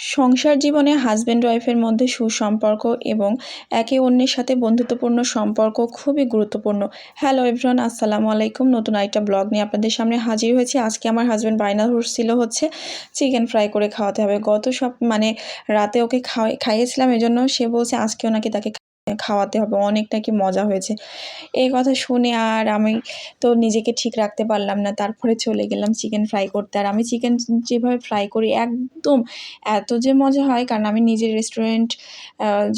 সংসার জীবনে হাজব্যান্ড ওয়াইফের মধ্যে সুসম্পর্ক এবং একে অন্যের সাথে বন্ধুত্বপূর্ণ সম্পর্ক খুবই গুরুত্বপূর্ণ। হ্যালো এভরন আসসালামু আলাইকুম। নতুন আরেকটা ব্লগ নিয়ে আপনাদের সামনে হাজির হয়েছি। আজকে আমার হাজব্যান্ড বায়না ধরছিল হচ্ছে চিকেন ফ্রাই করে খাওয়াতে হবে। গত সব মানে রাতে ওকে খাওয়াই, খাইয়েছিলাম, এজন্য সে বলছে আজকেও নাকি তাকে খাওয়াতে হবে অনেক নাকি মজা হয়েছে। এই কথা শুনে আর আমি তো নিজেকে ঠিক রাখতে পারলাম না, তারপরে চলে গেলাম চিকেন ফ্রাই করতে। আর আমি চিকেন যেভাবে ফ্রাই করি, একদম এত যে মজা হয়, কারণ আমি নিজের রেস্টুরেন্ট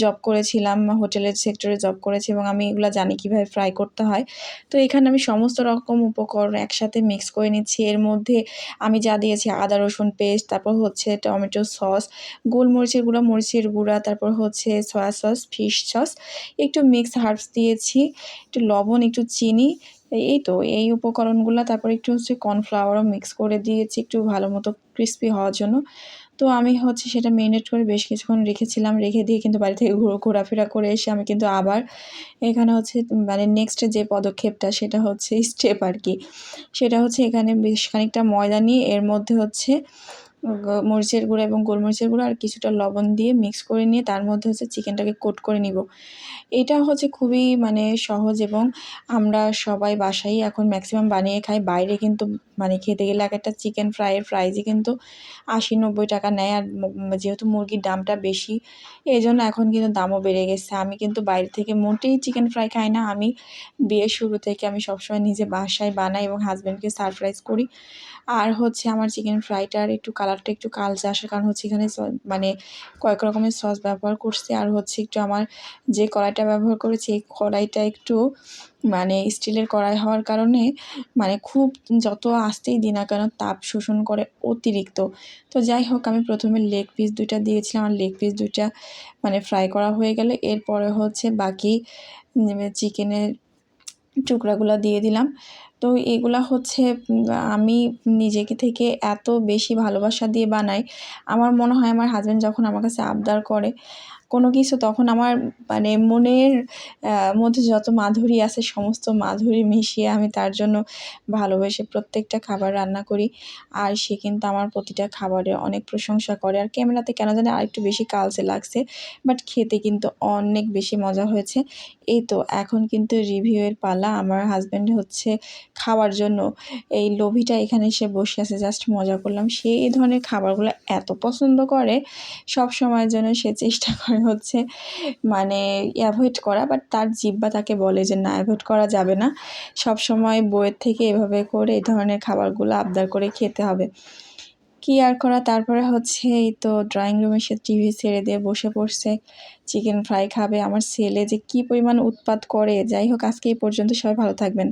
জব করেছিলাম হোটেলের সেক্টরে জব করেছি এবং আমি এগুলো জানি কীভাবে ফ্রাই করতে হয়। তো এখানে আমি সমস্ত রকম উপকরণ একসাথে মিক্স করে নিচ্ছি। এর মধ্যে আমি যা দিয়েছি, আদা, রসুন পেস্ট তারপর হচ্ছে টমেটো সস গোলমরিচের গুঁড়া, মরিচের গুঁড়া, তারপর হচ্ছে সয়া সস ফিশ সস একটু মিক্স হার্বস দিয়েছি, একটু লবণ, একটু চিনি, এই তো, এই উপকরণগুলো। তারপর একটু হচ্ছে কর্নফ্লাওয়ারও মিক্স করে দিয়েছি একটু ভালো মতো ক্রিস্পি হওয়ার জন্য। তো আমি হচ্ছে সেটা মেরিনেট করে বেশ কিছুক্ষণ রেখেছিলাম, রেখে দিয়ে কিন্তু বাড়ি থেকে ঘোরাফেরা করে এসে আমি কিন্তু আবার এখানে হচ্ছে মানে নেক্সট যে পদক্ষেপটা সেটা হচ্ছে স্টেপ আর কি। সেটা হচ্ছে এখানে বেশ খানিকটা ময়দা নিয়ে এর মধ্যে হচ্ছে মরিচের গুঁড়ো এবং গোলমরিচের গুঁড়ো আর কিছুটা লবণ দিয়ে মিক্স করে নিয়ে তার মধ্যে হচ্ছে চিকেনটাকে কোট করে নিব। এটা হচ্ছে খুবই মানে সহজ এবং আমরা সবাই বাসায় এখন ম্যাক্সিমাম বানিয়ে খাই। বাইরে কিন্তু মানে খেতে গেলে এক একটা চিকেন ফ্রাইয়ের প্রাইজই কিন্তু আশি নব্বই টাকা নেয় আর যেহেতু মুরগির দামটা বেশি এই জন্য এখন কিন্তু দামও বেড়ে গেছে। আমি কিন্তু বাইরে থেকে মোটেই চিকেন ফ্রাই খাই না। আমি বিয়ের শুরু থেকে আমি সবসময় নিজে বাসায় বানাই এবং হাজব্যান্ডকে সারপ্রাইজ করি। আর হচ্ছে আমার চিকেন ফ্রাইটার একটু কালারটা একটু কালচে আসার কারণ হচ্ছে এখানে মানে কয়েক রকমের সস ব্যবহার করছি। আর হচ্ছে একটু আমার যে কড়াইটা ব্যবহার করেছি, এই কড়াইটা একটু মানে স্টিলের কড়াই হওয়ার কারণে মানে খুব যত আসতেই দিই না কেন তাপ শোষণ করে অতিরিক্ত। তো যাই হোক, আমি প্রথমে লেগ পিস দুইটা দিয়েছিলাম। আর লেগ পিস দুইটা মানে ফ্রাই করা হয়ে গেলে এরপরে হচ্ছে বাকি চিকেনের টুকরাগুলো দিয়ে দিলাম। তো এগুলা হচ্ছে আমি নিজেকে থেকে এত বেশি ভালোবাসা দিয়ে বানাই। আমার মনে হয় আমার হাজব্যান্ড যখন আমার কাছে আবদার করে কোনো কিছু তখন আমার মানে মনের মধ্যে যত মাধুরী আছে সমস্ত মাধুরী মিশিয়ে আমি তার জন্য ভালোবেসে প্রত্যেকটা খাবার রান্না করি। আর সে কিন্তু আমার প্রতিটা খাবারে অনেক প্রশংসা করে। আর ক্যামেরাতে কেন জানি আরেকটু বেশি কালচে লাগছে, বাট খেতে কিন্তু অনেক বেশি মজা হয়েছে। এই তো, এখন কিন্তু রিভিউয়ের পালা। আমার হাজব্যান্ড হচ্ছে খাওয়ার জন্য এই লোভিটা এখানে এসে বসে আছে। জাস্ট মজা করলাম। সে এই ধরনের খাবারগুলো এত পছন্দ করে সব সময়ের জন্য সে চেষ্টা করে হচ্ছে মানে অ্যাভয়েড করা বাট তার জিব্বা তাকে বলে যে না অ্যাভয়েড করা যাবে না। সব সময় বইয়ের থেকে এভাবে করে এই ধরনের খাবারগুলো আবদার করে খেতে হবে। কি আর করা? তারপরে হচ্ছে এই তো ড্রয়িং রুমে সে টিভি ছেড়ে দিয়ে বসে পড়ছে চিকেন ফ্রাই খাবে। আমার ছেলে যে কি পরিমাণ উৎপাত করে। যাই হোক, আজকে এই পর্যন্ত সবাই ভালো থাকবেন।